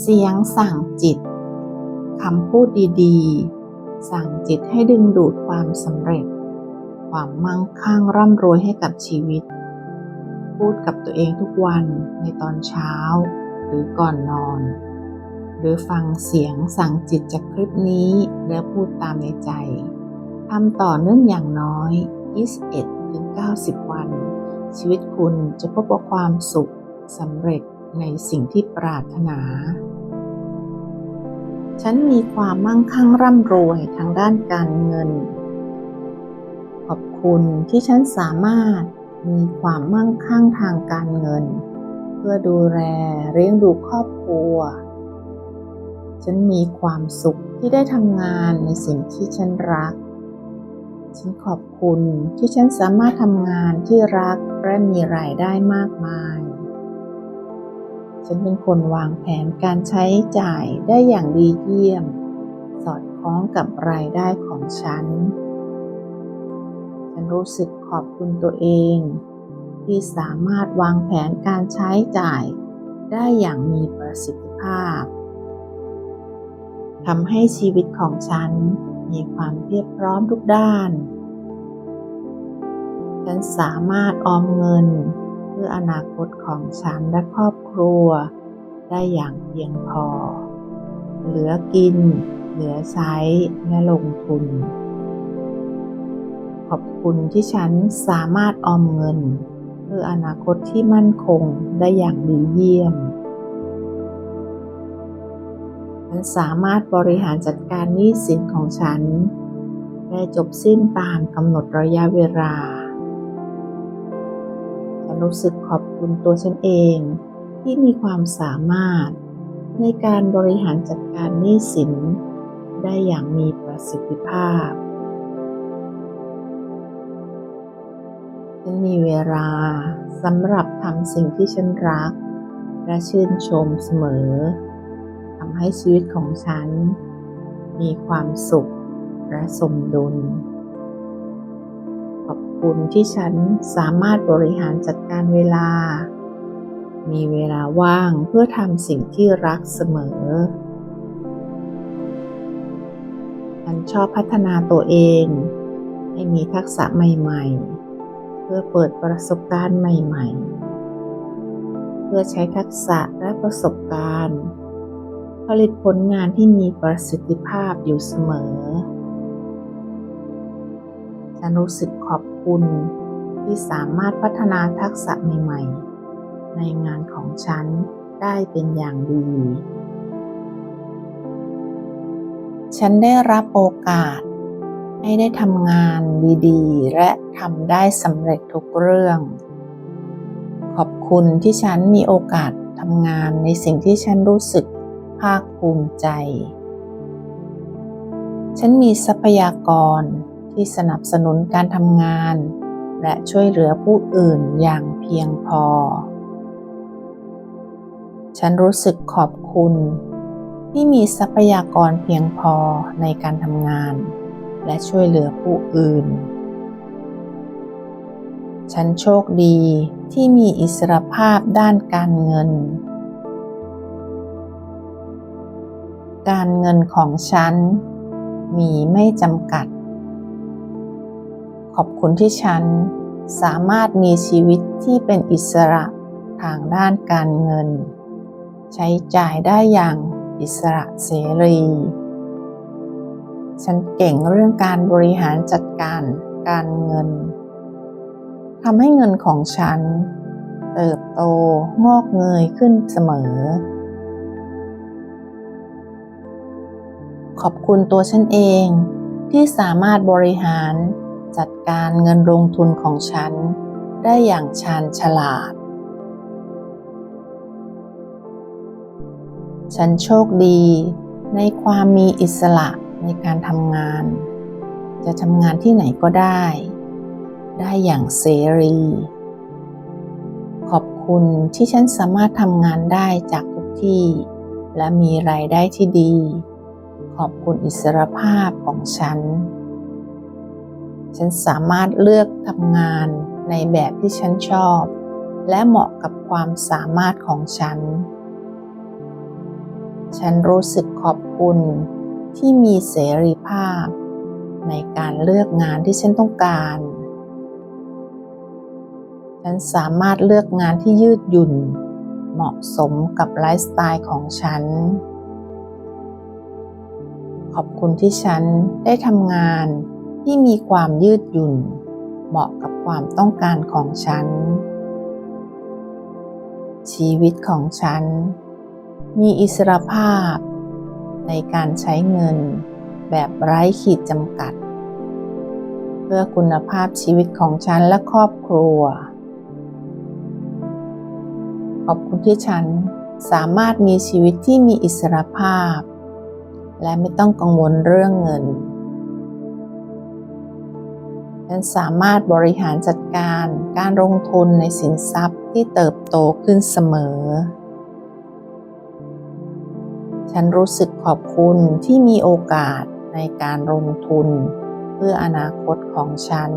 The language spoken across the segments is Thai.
เสียงสั่งจิตคำพูดดีๆ สั่งจิตให้ดึงดูดความสำเร็จ ความมั่งคั่งร่ำรวยให้กับชีวิต พูดกับตัวเองทุกวันในตอนเช้า หรือก่อนนอน หรือฟังเสียงสั่งจิตจากคลิปนี้แล้วพูดตามในใจทำต่อเนื่องอย่างน้อย 21-90 วัน ชีวิตคุณจะพบกับความสุขสำเร็จ ในสิ่งที่ปรารถนา ฉันมีความมั่งคั่งร่ำรวยทางด้านการเงิน ขอบคุณที่ฉันสามารถมีความมั่งคั่งทางการเงิน เพื่อดูแลเลี้ยงดูครอบครัว ฉันมีความสุขที่ได้ทำงานในสิ่งที่ฉันรัก ฉันขอบคุณที่ฉันสามารถทำงานที่รักและมีรายได้มากมาย ฉันเป็นคนวางแผนการใช้จ่ายได้อย่างดีเยี่ยม สอดคล้องกับรายได้ของฉัน ฉันรู้สึกขอบคุณตัวเอง ที่สามารถวางแผนการใช้จ่ายได้อย่างมีประสิทธิภาพทำให้ชีวิตของฉันมีความเพียบพร้อมทุกด้าน ฉันสามารถออมเงิน พื่ออนาคตของฉันและครอบครัว ได้อย่างเพียงพอ เหลือกิน เหลือใช้และลงทุน ขอบคุณที่ฉันสามารถออมเงิน เพื่ออนาคตที่มั่นคงได้อย่างดีเยี่ยมฉันสามารถบริหารจัดการหนี้สินของฉัน ได้จบสิ้นตามกำหนดระยะเวลา รู้สึกขอบคุณตัวฉันเอง ที่มีความสามารถ ในการบริหารจัดการหนี้สิน ได้อย่างมีประสิทธิภาพ ฉันมีเวลาสำหรับทำสิ่งที่ฉันรัก และชื่นชมเสมอทำให้ชีวิตของฉัน มีความสุขและสมดุล บคุณที่ฉันสามารถบริหารจัดการเวลา มีเวลาว่างเพื่อทำสิ่งที่รักเสมอ ฉันชอบพัฒนาตัวเอง ให้มีทักษะใหม่ๆ เพื่อเปิดประสบการณ์ใหม่ ๆ เพื่อใช้ทักษะและประสบการณ์ ผลิตผลงานที่มีประสิทธิภาพอยู่เสมอฉันรู้สึกขอบ คุณที่สามารถพัฒนาทักษะใหม่ๆ ในงานของฉันได้เป็นอย่างดี ฉันได้รับโอกาส ให้ได้ทำงานดีๆ และทำได้สำเร็จทุกเรื่อง ขอบคุณที่ฉันมีโอกาสทำงานในสิ่งที่ฉันรู้สึกภาคภูมิใจ ฉันมีทรัพยากร ที่สนับสนุนการทำงาน และช่วยเหลือผู้อื่นอย่างเพียงพอ ฉันรู้สึกขอบคุณ ที่มีทรัพยากรเพียงพอในการทำงาน และช่วยเหลือผู้อื่น ฉันโชคดีที่มีอิสรภาพด้านการเงิน การเงินของฉันมีไม่จำกัด ขอบคุณที่ฉันสามารถมีชีวิตที่เป็นอิสระทางด้านการเงิน ใช้จ่ายได้อย่างอิสระเสรี ฉันเก่งเรื่องการบริหารจัดการการเงินทำให้เงินของฉัน เติบโตงอกเงยขึ้นเสมอ ขอบคุณตัวฉันเองที่สามารถบริหาร จัดการเงินลงทุนของฉัน ได้อย่างชาญฉลาด ฉันโชคดีในความมีอิสระในการทำงาน จะทำงานที่ไหนก็ได้ ได้อย่างเสรี ขอบคุณที่ฉันสามารถทำงานได้จากทุกที่ และมีรายได้ที่ดี ขอบคุณอิสรภาพของฉัน ฉันสามารถเลือกทำงานในแบบที่ฉันชอบ และเหมาะกับความสามารถของฉัน ฉันรู้สึกขอบคุณที่มีเสรีภาพ ในการเลือกงานที่ฉันต้องการ ฉันสามารถเลือกงานที่ยืดหยุ่น เหมาะสมกับไลฟ์สไตล์ของฉัน ขอบคุณที่ฉันได้ทำงาน ที่มีความยืดหยุ่น เหมาะกับความต้องการของฉัน ชีวิตของฉัน มีอิสรภาพ ในการใช้เงินแบบไร้ขีดจำกัด เพื่อคุณภาพชีวิตของฉันและครอบครัว ขอบคุณที่ฉันสามารถมีชีวิตที่มีอิสรภาพ และไม่ต้องกังวลเรื่องเงิน ฉันสามารถบริหารจัดการการลงทุนในสินทรัพย์ที่เติบโตขึ้นเสมอ ฉันรู้สึกขอบคุณที่มีโอกาสในการลงทุนเพื่ออนาคตของฉัน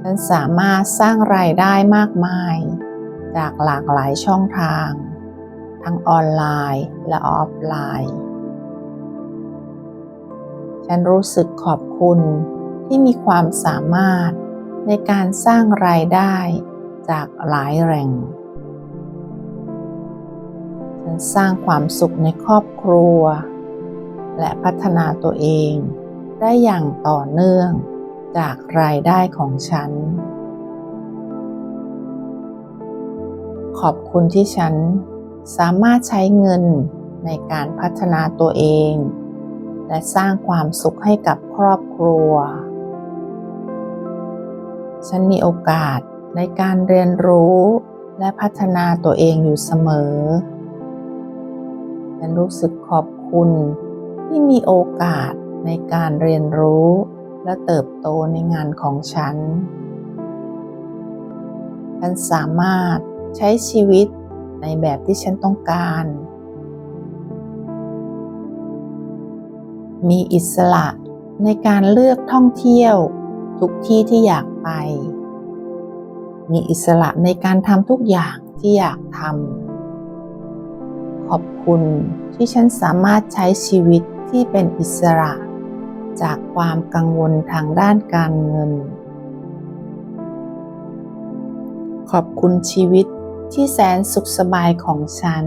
ฉันสามารถสร้างรายได้มากมาย จากหลากหลายช่องทาง ทั้งออนไลน์และออฟไลน์ ฉันรู้สึกขอบคุณที่มีความสามารถในการสร้างรายได้จากหลายแหล่ง ฉันสร้างความสุขในครอบครัว และพัฒนาตัวเองได้อย่างต่อเนื่องจากรายได้ของฉัน ขอบคุณที่ฉันสามารถใช้เงินในการพัฒนาตัวเอง และสร้างความสุขให้กับครอบครัว ฉันมีโอกาสในการเรียนรู้และพัฒนาตัวเองอยู่เสมอ ฉันรู้สึกขอบคุณที่มีโอกาสในการเรียนรู้และเติบโตในงานของฉัน ฉันสามารถใช้ชีวิตในแบบที่ฉันต้องการ มีอิสระในการเลือกท่องเที่ยว ทุกที่ที่อยากไป มีอิสระในการทำทุกอย่างที่อยากทำขอบคุณที่ฉันสามารถใช้ชีวิตที่เป็นอิสระ จากความกังวลทางด้านการเงิน ขอบคุณชีวิตที่แสนสุขสบายของฉัน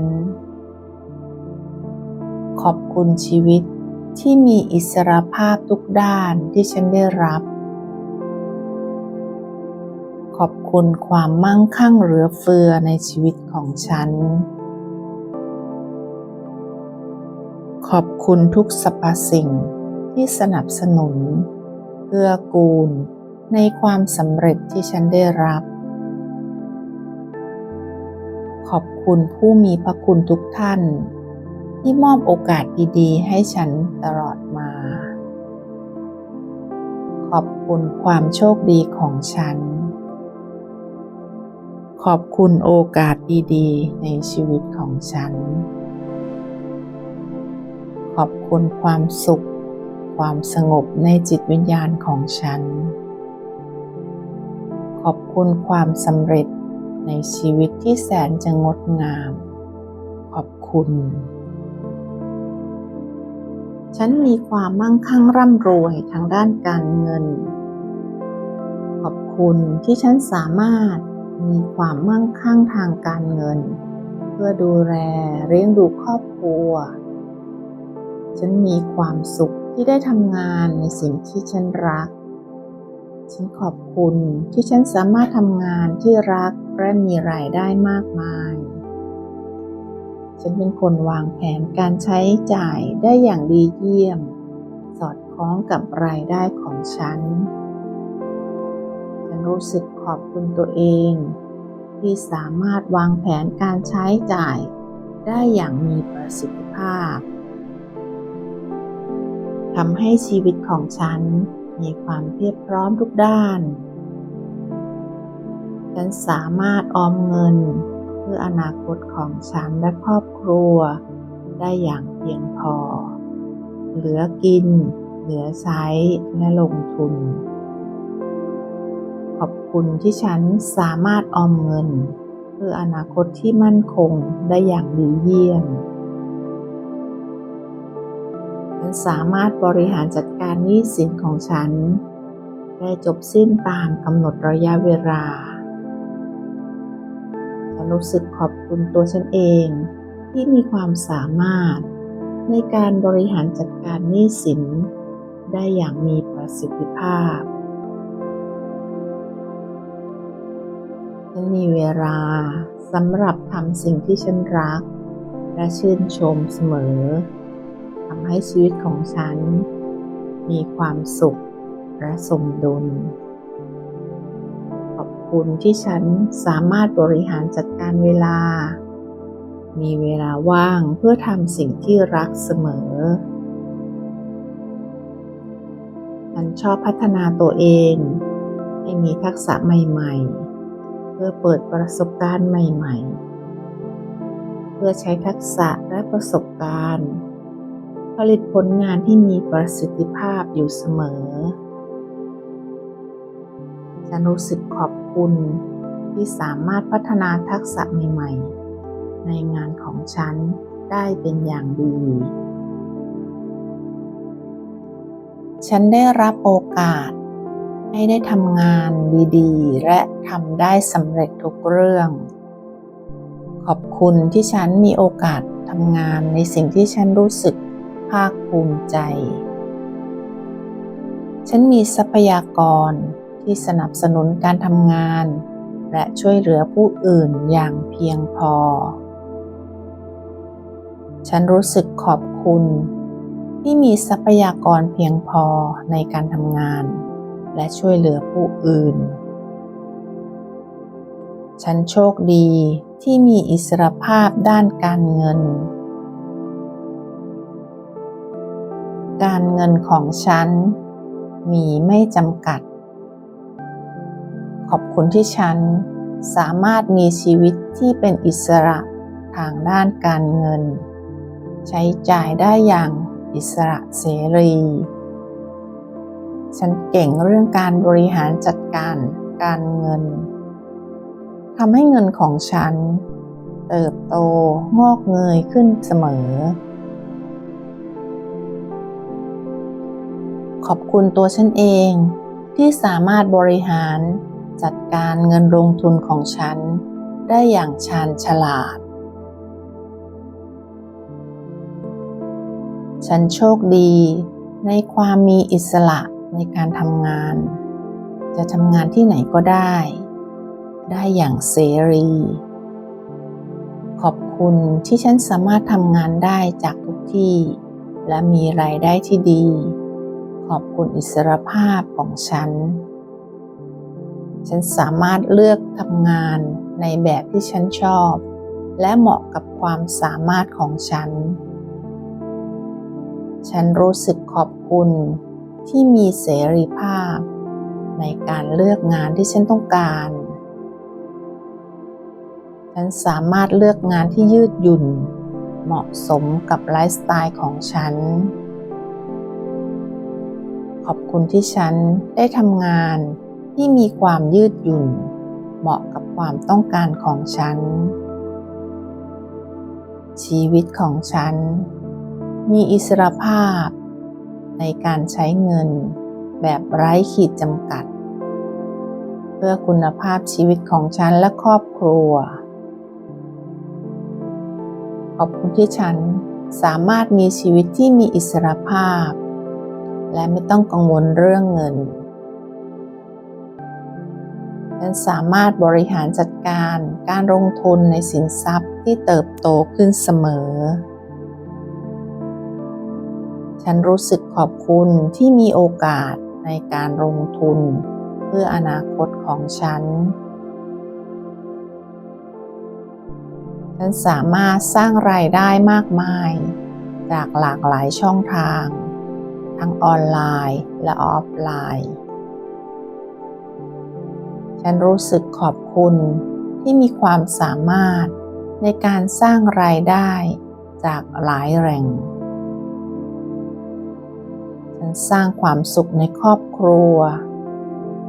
ขอบคุณชีวิต ที่มีอิสรภาพทุกด้านที่ฉันได้รับ ขอบคุณความมั่งคั่งเหลือเฟือในชีวิตของฉัน ขอบคุณทุกสรรพสิ่งที่สนับสนุนเกื้อกูลในความสำเร็จที่ฉันได้รับ ขอบคุณผู้มีพระคุณทุกท่าน ที่มอบโอกาสดีๆ ให้ฉันตลอดมา ขอบคุณความโชคดีของฉัน ขอบคุณโอกาสดีๆ ในชีวิตของฉัน ขอบคุณความสุข ความสงบในจิตวิญญาณของฉัน ขอบคุณความสำเร็จในชีวิตที่แสนจะงดงาม ขอบคุณ ฉันมีความมั่งคั่งร่ำรวยทางด้านการเงิน ขอบคุณที่ฉันสามารถมีความมั่งคั่งทางการเงิน เพื่อดูแลเลี้ยงดูครอบครัว ฉันมีความสุขที่ได้ทำงานในสิ่งที่ฉันรัก ฉันขอบคุณที่ฉันสามารถทำงานที่รักและมีรายได้มากมาย ฉันเป็นคนวางแผนการใช้จ่ายได้อย่างดีเยี่ยม สอดคล้องกับรายได้ของฉัน ฉันรู้สึกขอบคุณตัวเอง ที่สามารถวางแผนการใช้จ่ายได้อย่างมีประสิทธิภาพทำให้ชีวิตของฉันมีความเพียบพร้อมทุกด้าน ฉันสามารถออมเงิน พื่ออนาคตของฉันและครอบครัว ได้อย่างเพียงพอ เหลือกิน เหลือใช้และลงทุน ขอบคุณที่ฉันสามารถออมเงิน เพื่ออนาคตที่มั่นคงได้อย่างดีเยี่ยมฉันสามารถบริหารจัดการหนี้สินของฉัน ได้จบสิ้นตามกำหนดระยะเวลา รู้สึกขอบคุณตัวฉันเอง ที่มีความสามารถ ในการบริหารจัดการหนี้สิน ได้อย่างมีประสิทธิภาพ ฉันมีเวลาสำหรับทำสิ่งที่ฉันรัก และชื่นชมเสมอทำให้ชีวิตของฉัน มีความสุขและสมดุล บคุณที่ฉันสามารถบริหารจัดการเวลา มีเวลาว่างเพื่อทำสิ่งที่รักเสมอ ฉันชอบพัฒนาตัวเอง ให้มีทักษะใหม่ๆ เพื่อเปิดประสบการณ์ใหม่ๆ เพื่อใช้ทักษะและประสบการณ์ ผลิตผลงานที่มีประสิทธิภาพอยู่เสมอฉันรู้สึกขอบ คุณที่สามารถพัฒนาทักษะใหม่ๆ ในงานของฉันได้เป็นอย่างดี ฉันได้รับโอกาส ให้ได้ทำงานดีๆ และทำได้สำเร็จทุกเรื่อง ขอบคุณที่ฉันมีโอกาสทำงานในสิ่งที่ฉันรู้สึกภาคภูมิใจ ฉันมีทรัพยากร ที่สนับสนุนการทำงาน และช่วยเหลือผู้อื่นอย่างเพียงพอ ฉันรู้สึกขอบคุณ ที่มีทรัพยากรเพียงพอในการทำงาน และช่วยเหลือผู้อื่น ฉันโชคดีที่มีอิสรภาพด้านการเงิน การเงินของฉันมีไม่จำกัด ขอบคุณที่ฉันสามารถมีชีวิตที่เป็นอิสระทางด้านการเงิน ใช้จ่ายได้อย่างอิสระเสรี ฉันเก่งเรื่องการบริหารจัดการการเงินทำให้เงินของฉัน เติบโตงอกเงยขึ้นเสมอ ขอบคุณตัวฉันเองที่สามารถบริหาร จัดการเงินลงทุนของฉัน ได้อย่างชาญฉลาด ฉันโชคดีในความมีอิสระในการทำงาน จะทำงานที่ไหนก็ได้ ได้อย่างเสรี ขอบคุณที่ฉันสามารถทำงานได้จากทุกที่ และมีรายได้ที่ดี ขอบคุณอิสรภาพของฉัน ฉันสามารถเลือกทำงานในแบบที่ฉันชอบ และเหมาะกับความสามารถของฉัน ฉันรู้สึกขอบคุณที่มีเสรีภาพ ในการเลือกงานที่ฉันต้องการ ฉันสามารถเลือกงานที่ยืดหยุ่น เหมาะสมกับไลฟ์สไตล์ของฉัน ขอบคุณที่ฉันได้ทำงาน ที่มีความยืดหยุ่น เหมาะกับความต้องการของฉัน ชีวิตของฉัน มีอิสรภาพ ในการใช้เงินแบบไร้ขีดจำกัด เพื่อคุณภาพชีวิตของฉันและครอบครัว ขอบคุณที่ฉันสามารถมีชีวิตที่มีอิสรภาพ และไม่ต้องกังวลเรื่องเงิน ฉันสามารถบริหารจัดการการลงทุนในสินทรัพย์ที่เติบโตขึ้นเสมอ ฉันรู้สึกขอบคุณที่มีโอกาสในการลงทุน เพื่ออนาคตของฉัน ฉันสามารถสร้างรายได้มากมาย จากหลากหลายช่องทาง ทั้งออนไลน์และออฟไลน์ ฉันรู้สึกขอบคุณที่มีความสามารถในการสร้างรายได้จากหลายแหล่ง ฉันสร้างความสุขในครอบครัว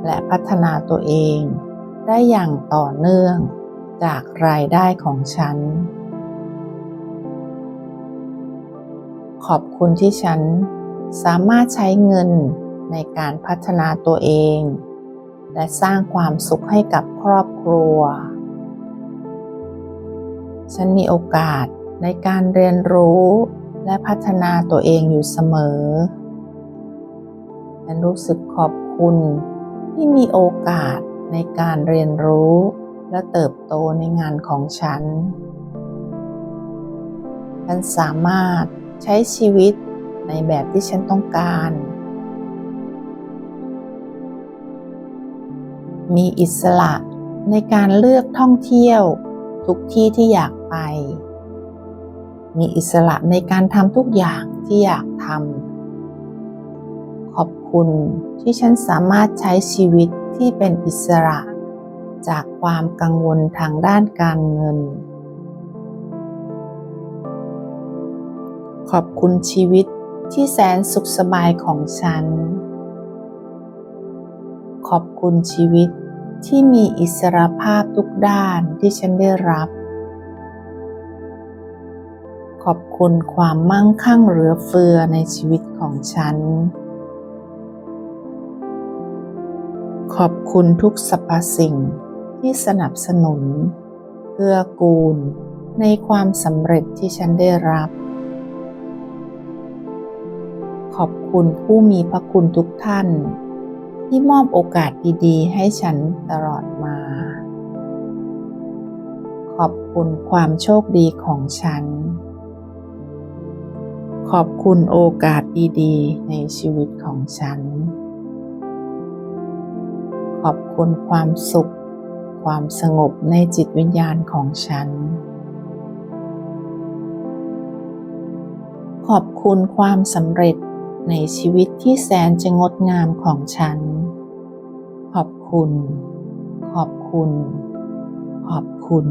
และพัฒนาตัวเองได้อย่างต่อเนื่องจากรายได้ของฉัน ขอบคุณที่ฉันสามารถใช้เงินในการพัฒนาตัวเอง และสร้างความสุขให้กับครอบครัว ฉันมีโอกาสในการเรียนรู้และพัฒนาตัวเองอยู่เสมอ ฉันรู้สึกขอบคุณที่มีโอกาสในการเรียนรู้และเติบโตในงานของฉัน ฉันสามารถใช้ชีวิตในแบบที่ฉันต้องการ มีอิสระในการเลือกท่องเที่ยว ทุกที่ที่อยากไป มีอิสระในการทำทุกอย่างที่อยากทำขอบคุณที่ฉันสามารถใช้ชีวิตที่เป็นอิสระ จากความกังวลทางด้านการเงิน ขอบคุณชีวิตที่แสนสุขสบายของฉัน ขอบคุณชีวิตที่มีอิสรภาพทุกด้านที่ฉันได้รับ ขอบคุณความมั่งคั่งเหลือเฟือในชีวิตของฉัน ขอบคุณทุกสรรพสิ่งที่สนับสนุนเพื่อกูลในความสำเร็จที่ฉันได้รับ ขอบคุณผู้มีพระคุณทุกท่าน ที่มอบโอกาสดีๆ ให้ฉันตลอดมา ขอบคุณความโชคดีของฉัน ขอบคุณโอกาสดีๆ ในชีวิตของฉัน ขอบคุณความสุข ความสงบในจิตวิญญาณของฉัน ขอบคุณความสำเร็จในชีวิตที่แสนจะงดงามของฉัน คุณ ขอบคุณ ขอบคุณ